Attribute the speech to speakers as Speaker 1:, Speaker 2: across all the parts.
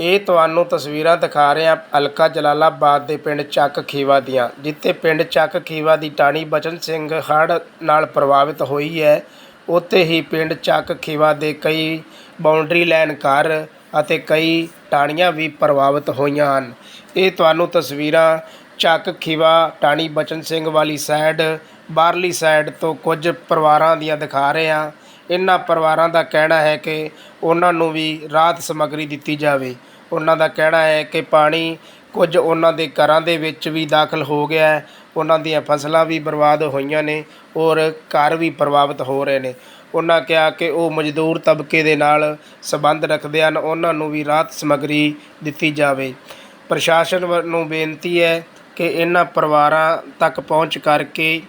Speaker 1: ਇਹ ਤੁਹਾਨੂੰ ਤਸਵੀਰਾਂ ਦਿਖਾ ਰਹੇ ਹਾਂ ਹਲਕਾ ਜਲਾਲਾਬਾਦ ਦੇ ਪਿੰਡ ਚੱਕ ਖੀਵਾ ਦੀਆਂ, ਜਿੱਥੇ ਪਿੰਡ ਚੱਕ ਖੀਵਾ ਦੀ ਟਾਣੀ ਬਚਨ ਸਿੰਘ ਹੜ੍ਹ ਨਾਲ ਪ੍ਰਭਾਵਿਤ ਹੋਈ ਹੈ। ਉੱਥੇ ਹੀ ਪਿੰਡ ਚੱਕ ਖੀਵਾ ਦੇ ਕਈ ਬਾਉਂਡਰੀ ਲਾਈਨ ਘਰ ਅਤੇ ਕਈ ਟਾਣੀਆਂ ਵੀ ਪ੍ਰਭਾਵਿਤ ਹੋਈਆਂ ਹਨ। ਇਹ ਤੁਹਾਨੂੰ ਤਸਵੀਰਾਂ ਚੱਕ ਖੀਵਾ ਟਾਣੀ ਬਚਨ ਸਿੰਘ ਵਾਲੀ ਸਾਈਡ ਬਾਹਰਲੀ ਸਾਈਡ ਤੋਂ ਕੁਝ ਪਰਿਵਾਰਾਂ ਦੀਆਂ ਦਿਖਾ ਰਹੇ ਹਾਂ। ਇਹਨਾਂ ਪਰਿਵਾਰਾਂ ਦਾ ਕਹਿਣਾ ਹੈ ਕਿ ਉਹਨਾਂ ਨੂੰ ਵੀ ਰਾਹਤ ਸਮੱਗਰੀ ਦਿੱਤੀ ਜਾਵੇ। ਉਹਨਾਂ ਦਾ ਕਹਿਣਾ ਹੈ ਕਿ ਪਾਣੀ ਕੁਝ ਉਹਨਾਂ ਦੇ ਘਰਾਂ ਦੇ ਵਿੱਚ ਵੀ ਦਾਖਲ ਹੋ ਗਿਆ ਹੈ। ਉਹਨਾਂ ਦੀਆਂ ਫਸਲਾਂ ਵੀ ਬਰਬਾਦ ਹੋਈਆਂ ਨੇ ਔਰ ਘਰ ਵੀ ਪ੍ਰਭਾਵਿਤ ਹੋ ਰਹੇ ਨੇ। ਉਹਨਾਂ ਕਿਹਾ ਕਿ ਉਹ ਮਜ਼ਦੂਰ ਤਬਕੇ ਦੇ ਨਾਲ ਸੰਬੰਧ ਰੱਖਦੇ ਹਨ। ਉਹਨਾਂ ਨੂੰ ਵੀ ਰਾਹਤ ਸਮੱਗਰੀ ਦਿੱਤੀ ਜਾਵੇ। ਪ੍ਰਸ਼ਾਸਨ ਵੱਲ ਨੂੰ ਬੇਨਤੀ ਹੈ ਕਿ ਇਹਨਾਂ ਪਰਿਵਾਰਾਂ ਤੱਕ ਪਹੁੰਚ ਕਰਕੇ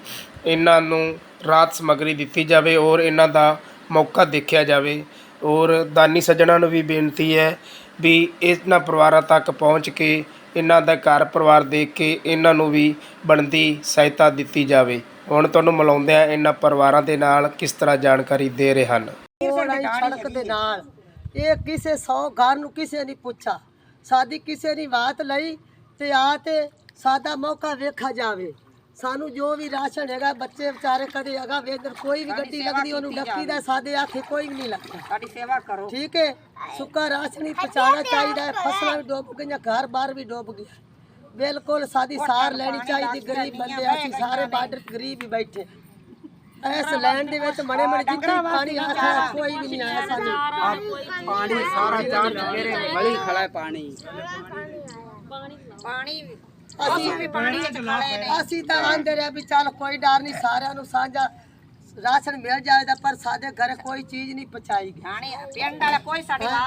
Speaker 1: ਇਹਨਾਂ ਨੂੰ ਰਾਹਤ ਸਮੱਗਰੀ ਦਿੱਤੀ ਜਾਵੇ ਔਰ ਇਹਨਾਂ ਦਾ ਮੌਕਾ ਦੇਖਿਆ ਜਾਵੇ। ਔਰ ਦਾਨੀ ਸੱਜਣਾ ਨੂੰ ਵੀ ਬੇਨਤੀ ਹੈ ਵੀ ਇਹਨਾਂ ਪਰਿਵਾਰਾਂ ਤੱਕ ਪਹੁੰਚ ਕੇ ਇਹਨਾਂ ਦਾ ਘਰ ਪਰਿਵਾਰ ਦੇਖ ਕੇ ਇਹਨਾਂ ਨੂੰ ਵੀ ਬਣਦੀ ਸਹਾਇਤਾ ਦਿੱਤੀ ਜਾਵੇ। ਹੁਣ ਤੁਹਾਨੂੰ ਮਿਲਾਉਂਦੇ ਆ ਇਹਨਾਂ ਪਰਿਵਾਰਾਂ ਦੇ ਨਾਲ ਕਿਸ ਤਰ੍ਹਾਂ ਜਾਣਕਾਰੀ ਦੇ ਰਹੇ ਹਨ।
Speaker 2: ਕੋਲ ਆਈ ਸੜਕ ਦੇ ਨਾਲ। ਇਹ ਕਿਸੇ 100 ਘਰ ਨੂੰ ਕਿਸੇ ਨਹੀਂ ਪੁੱਛਾ ਸਾਡੀ ਕਿਸੇ ਦੀ ਬਾਤ ਲਈ ਤੇ ਆ ਤੇ ਸਾਡਾ ਮੌਕਾ ਵੇਖਾ ਜਾਵੇ। ਸਾਨੂੰ ਜੋ ਵੀ ਰਾਸ਼ਨ ਹੈਗਾ ਬੱਚੇ ਵਿਚਾਰੇ ਕਦੇ ਅਗਾ ਵੇਦਰ ਕੋਈ ਵੀ ਗੱਡੀ ਲੱਗਦੀ ਉਹਨੂੰ ਡੱਕੀ ਦਾ ਸਾਡੇ ਆਖੇ ਕੋਈ ਵੀ ਨਹੀਂ ਲੱਗਦਾ।
Speaker 3: ਸਾਡੀ ਸੇਵਾ ਕਰੋ।
Speaker 2: ਠੀਕ ਹੈ? ਸੁੱਕਾ ਰਾਸ਼ਨ ਹੀ ਪਹੁੰਚਾਉਣਾ ਚਾਹੀਦਾ ਹੈ ਫਸਲਾਂ ਵੀ ਡੁੱਬ ਗਈਆਂ ਘਰ ਬਾਰ ਵੀ ਡੁੱਬ ਗਿਆ ਬਿਲਕੁਲ ਸਾਡੀ ਸਾਰ ਲੈਣੀ ਚਾਹੀਦੀ ਗਰੀਬ ਬੰਦੇ ਆ, ਅਸੀਂ ਸਾਰੇ ਬਾਰਡਰ ਗਰੀਬ ਹੀ ਬੈਠੇ। ਇਸ ਲੈਂਡ ਦੇ ਵਿੱਚ ਮੜੇ ਮੜੇ ਜਿੱਥੇ ਪਾਣੀ ਆਖਿਆ ਕੋਈ ਵੀ ਨਹੀਂ ਆਇਆ ਸਾਨੂੰ
Speaker 3: ਪਾਣੀ ਸਾਰਾ ਚਾਰ ਚੁਫੇਰੇ ਗਲੀ ਖੜਾ ਪਾਣੀ। ਪਾਣੀ
Speaker 2: ਅਸੀਂ ਵੀ ਪਾਣੀ ਵਿੱਚ ਖੜੇ ਨੇ। ਅਸੀਂ ਤਾਂ ਆਂਦੇ ਰਹੇ ਵੀ ਚੱਲ ਕੋਈ ਡਰ ਨਹੀਂ ਸਾਰਿਆਂ ਨੂੰ ਸਾਂਝਾ ਰਾਸ਼ਨ ਮਿਲ ਜਾਏਗਾ ਪਰ ਸਾਡੇ ਘਰੇ ਕੋਈ ਚੀਜ਼ ਨਹੀਂ ਪਹੁੰਚਾਈ ਗਈ।
Speaker 3: ਪਿੰਡ ਵਾਲਾ ਕੋਈ ਸਾਡੀ ਬਾਤ